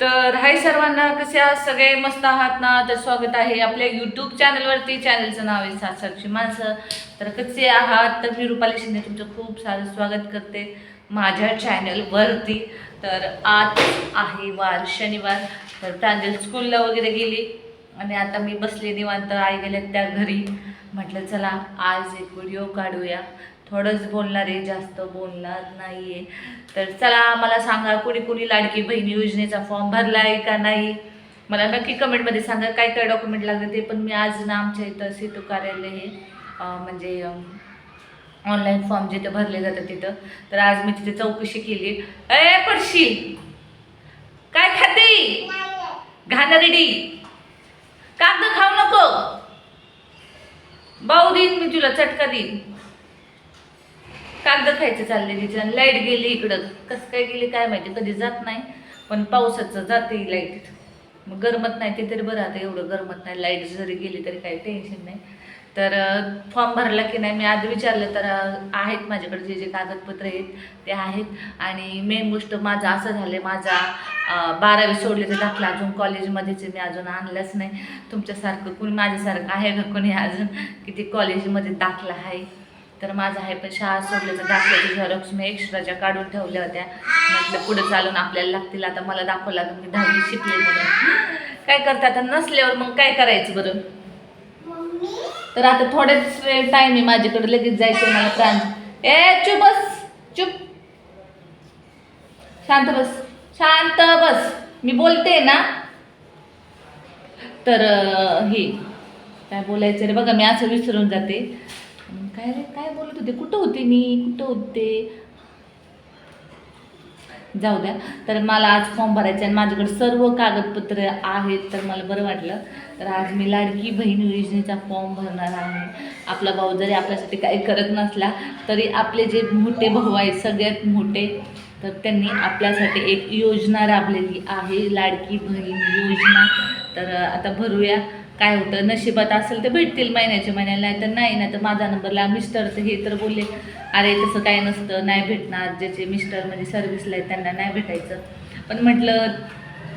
तर हाय सर्वांना कसे आहात सगळे? मस्त आहात ना? तर स्वागत आहे आपल्या यूट्यूब चॅनलवरती चॅनलचं नाव आहे सासरची माणसं. तर कसे आहात? तर मी रुपाली शिंदे तुमचं खूप सारं स्वागत करते माझ्या चॅनलवरती तर आज आहे वार शनिवार. तर प्रांजल स्कूलला वगैरे गेली. आणि आता मी बसले निवांत. आई गेल्या त्या घरी. म्हटलं चला आज एक व्हिडिओ काढूया. थोडंच बोलणार आहे जास्त बोलणार नाही आहे तर चला मला सांगा कुणी कुणी लाडकी बहीण योजनेचा फॉर्म भरला आहे का नाही? मला नक्की कमेंटमध्ये सांगा काय काय डॉक्युमेंट लागले ते पण मी आज ना आमच्या इथं सेतू कार्यालय हे म्हणजे ऑनलाईन फॉर्म जिथं भरले जातात तिथं. तर आज मी तिथे चौकशी केली. ए पडशील काय खाते? घाणरेडी कागद खाऊ नको. भाऊ देईन मी तुला चटका देईन. कागद खायचं चालले तिचं लाइट गेली इकडं. कसं काय गेली काय माहिती कधी जात नाही पण पावसाचं जाते लाइट मग गरमत नाही ते तरी बरं आता एवढं गरमत नाही लाइट जरी गेली तरी काही टेन्शन नाही. तर फॉर्म भरला की नाही मी आधी विचारलं तर आहेत माझ्याकडे जे जे कागदपत्र आहेत ते आहेत. आणि मेन गोष्ट माझं असं झालं माझा बारावी सोडले दाखला अजून कॉलेजमध्येच मी अजून आणलंच नाही. तुमच्यासारखं कुणी माझ्यासारखं आहे का कोणी अजून किती कॉलेजमध्ये दाखला आहे? तर माझा आहे पण शाळा सोडल्याचं दाखल्याची झेरॉक्स मी एक्स्ट्राच्या काढून ठेवल्या होत्या. म्हटलं पुढे चालून आपल्याला लागतील. आता मला दाखवं लागेल मी दहावी शिकले म्हणून. काय करता? आता नसल्यावर मग काय करायचं बरं? तर आता थोड्याच वेळ टाईम आहे माझ्याकडे. लगेच जायचं मला प्राण. ए चुप बस. चुप. शांत बस. शांत बस. मी बोलते ना. तर हे काय बोलायचं रे? बघा मी असं विसरून जाते. अरे काय रे काय बोलत होते? कुठं होते मी? कुठं होते? जाऊ द्या. तर मला आज फॉर्म भरायचा आणि माझ्याकडे सर्व कागदपत्र आहेत तर मला बरं वाटलं. तर आज मी लाडकी बहीण योजनेचा फॉर्म भरणार आहे. आपला भाऊ जरी आपल्यासाठी काही करत नसला तरी आपले जे मोठे भाऊ आहेत सगळ्यात मोठे तर त्यांनी आपल्यासाठी एक योजना राबलेली आहे लाडकी बहीण योजना. तर आता भरूया. काय होतं? नशिबात असेल तर भेटतील महिन्याच्या महिन्याला नाही तर नाही ना तर माझा नंबरला मिस्टर तर हे तर बोलले अरे तसं काय नसतं नाही भेटणार ज्याचे मिस्टर म्हणजे सर्व्हिसला आहेत त्यांना नाही भेटायचं. पण म्हटलं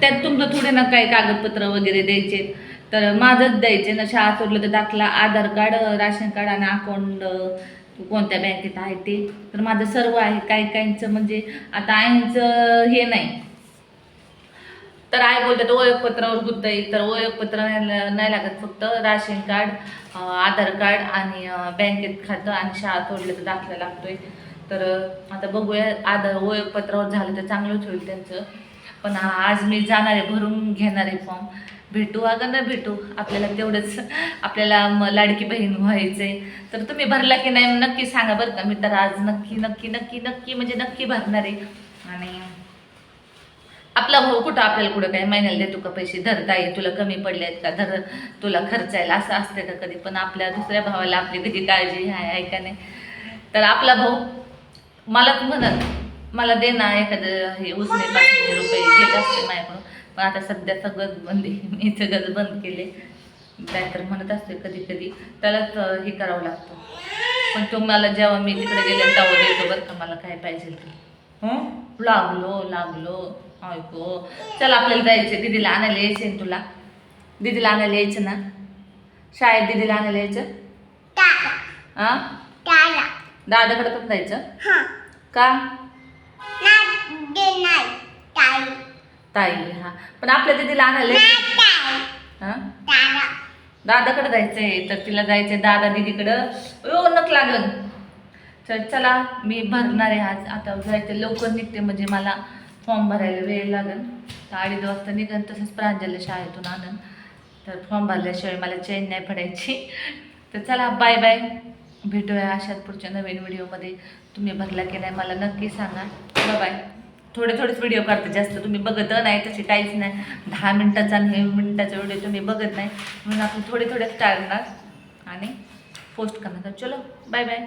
त्यात तुमचं थोडे ना काही कागदपत्र वगैरे द्यायचे. तर माझंच द्यायचे ना शाळा सोडलं तर दाखला आधार कार्ड राशन कार्ड आणि अकाउंट कोणत्या बँकेत आहे ते. तर माझं सर्व आहे काही काहींचं म्हणजे आता आईंचं हे नाही. तर आई बोलतात ओळखपत्रावर गुत्ताई तर ओळखपत्र नाही नाही लागत फक्त राशन कार्ड आधार कार्ड आणि बँकेत खातं आणि शाळा तोडलं तर दाखला लागतोय. तर आता बघूया आधार ओळखपत्रावर झालं तर चांगलंच होईल त्यांचं. पण आज मी जाणार आहे भरून घेणार आहे फॉर्म. भेटू अगं ना भेटू. आपल्याला तेवढंच आपल्याला म लाडकी बहीण व्हायचं आहे तर तुम्ही भरला की नाही नक्की सांगा बरं का. मी तर आज नक्की नक्की नक्की नक्की म्हणजे नक्की भरणार आहे. आणि आपला भाऊ कुठं आपल्याला कुठं काय महिन्याला देतो का पैसे? धरता येईल तुला कमी पडले आहेत का? धर तुला खर्चायला असं असते का कधी? पण आपल्या दुसऱ्या भावाला आपली कधी काळजी आहे आहे का नाही? तर आपला भाऊ मलाच म्हणत मला दे ना एखादं हे उसने पाचशे रुपये घेत असते माझ्याकडून. पण आता सध्या सगळं बंद मी सगळं बंद केले काय तर म्हणत असते कधी कधी. त्यालाच हे करावं लागतं. पण तो मला जेव्हा मी तिकडे गेले तेव्हा देतो बरं का मला काय पाहिजे ते? लागलो लागलो. ऐको चल आपल्याला जायचं दीदीला आणायला यायचं ना तुला. दीदीला आणायला यायचं ना? शाळेत दीदीला आणायला यायचं? हां दादाकडे पण जायचं का? ताई हा. पण आपल्या दीदीला आणायला हां? दादाकडे जायचंय तर तिला जायचंय दादा दीदीकडं. ओ नक लागल. तर चला मी भरणार आहे आज. आता जायचं. लवकर निघते म्हणजे मला. फॉर्म भरायला वेळ लागेल तर अडीच वाजता निघन तसंच प्रांजलला शाळेतून आणन. तर फॉर्म भरल्याशिवाय मला चेन नाही पडायची. तर चला बाय बाय. भेटूया अशाच पुढच्या नवीन व्हिडिओमध्ये. तुम्ही भरला की नाही मला नक्की सांगा. Bye bye. थोडे थोडेच व्हिडिओ करते जास्त तुम्ही बघत नाही तसे काहीच नाही. दहा मिनटाचा आणि मिनटाचा व्हिडिओ तुम्ही बघत नाही. म्हणून आपण थोडे थोडेच टाळणार आणि पोस्ट करणार. तर चलो बाय बाय.